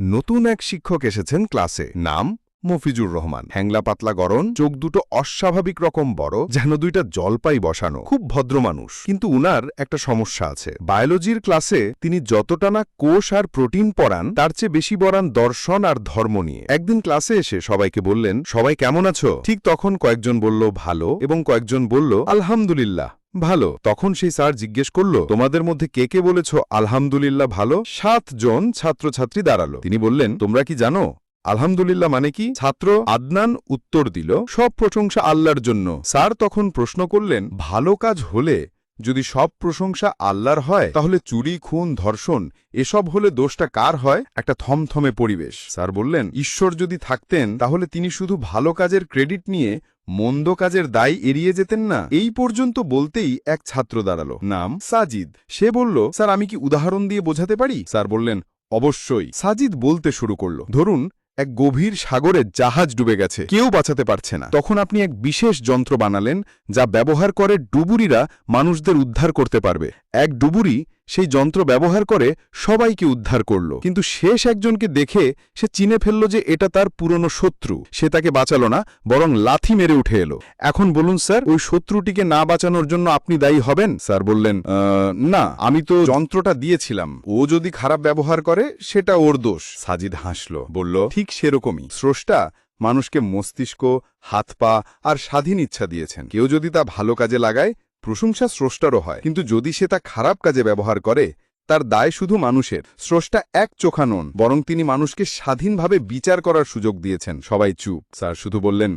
নতুন এক শিক্ষক এসেছেন ক্লাসে। নাম মফিজুর রহমান। হ্যাংলা পাতলা গরন চোখ দুটো অস্বাভাবিক রকম বড়, যেন দুইটা জলপাই বসানো। খুব ভদ্র মানুষ, কিন্তু উনার একটা সমস্যা আছে। বায়োলজির ক্লাসে তিনি যতটা না কোষ আর প্রোটিন পড়ান, তার চেয়ে বেশি বরান দর্শন আর ধর্ম নিয়ে। একদিন ক্লাসে এসে সবাইকে বললেন, সবাই কেমন আছো? ঠিক তখন কয়েকজন বলল, ভালো, এবং কয়েকজন বলল, আলহামদুলিল্লাহ। ভালো। তখন সেই স্যার জিজ্ঞেস করল, তোমাদের মধ্যে কে কে বলেছ আলহামদুলিল্লাহ ভালো? সাতজন ছাত্রছাত্রী দাঁড়াল। তিনি বললেন, তোমরা কি জানো? আলহামদুলিল্লাহ মানে কি? ছাত্র আদনান উত্তর দিল, সব প্রশংসা আল্লাহর জন্য। স্যার তখন প্রশ্ন করলেন, ভালো কাজ হলে যদি সব প্রশংসা আল্লাহর হয়, তাহলে চুরি, খুন, ধর্ষণ, এসব হলে দোষটা কার হয়? একটা থমথমে পরিবেশ। স্যার বললেন, ঈশ্বর যদি থাকতেন, তাহলে তিনি শুধু ভালো কাজের ক্রেডিট নিয়ে মন্দ কাজের দায় এড়িয়ে যেতেন না। এই পর্যন্ত বলতেই এক ছাত্র দাঁড়াল। নাম সাজিদ। সে বলল, স্যার, আমি কি উদাহরণ দিয়ে বোঝাতে পারি? স্যার বললেন, অবশ্যই। সাজিদ বলতে শুরু করল। ধরুন এক গভীর সাগরে জাহাজ ডুবে গেছে। কেউ বাঁচাতে পারছে না। তখন আপনি এক বিশেষ যন্ত্র বানালেন, যা ব্যবহার করে ডুবুরিরা মানুষদের উদ্ধার করতে পারবে। এক ডুবুরি সেই যন্ত্র ব্যবহার করে সবাইকে উদ্ধার করল। কিন্তু শেষ একজনকে দেখে সে চিনে ফেলল যে এটা তার পুরনো শত্রু। সে তাকে বাঁচালো না বরং লাথি মেরে উঠে এলো। এখন বলুন স্যার ওই শত্রুটিকে না বাঁচানোর জন্য আপনি দায়ী হবেন? স্যার বললেন "আহ, না আমি তো যন্ত্রটা দিয়েছিলাম। ও যদি খারাপ ব্যবহার করে সেটা ওর দোষ। সাজিদ হাসল বলল ঠিক সেরকমই। স্রষ্টা মানুষকে মস্তিষ্ক হাত পা আর স্বাধীন ইচ্ছা দিয়েছেন। কেউ যদি তা ভালো কাজে লাগায় প্রশংসা স্রষ্টারও হয়। কিন্তু যদি সে তা খারাপ কাজে ব্যবহার করে, তার দায় শুধু মানুষের। স্রষ্টা এক চোখা নন, বরং তিনি মানুষকে স্বাধীনভাবে বিচার করার সুযোগ দিয়েছেন। সবাই চুপ। স্যার শুধু বললেন,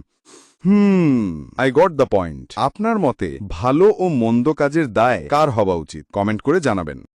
hmm I got the point আপনার মতে ভালো ও মন্দ কাজের দায় কার হওয়া উচিত? কমেন্ট করে জানাবেন।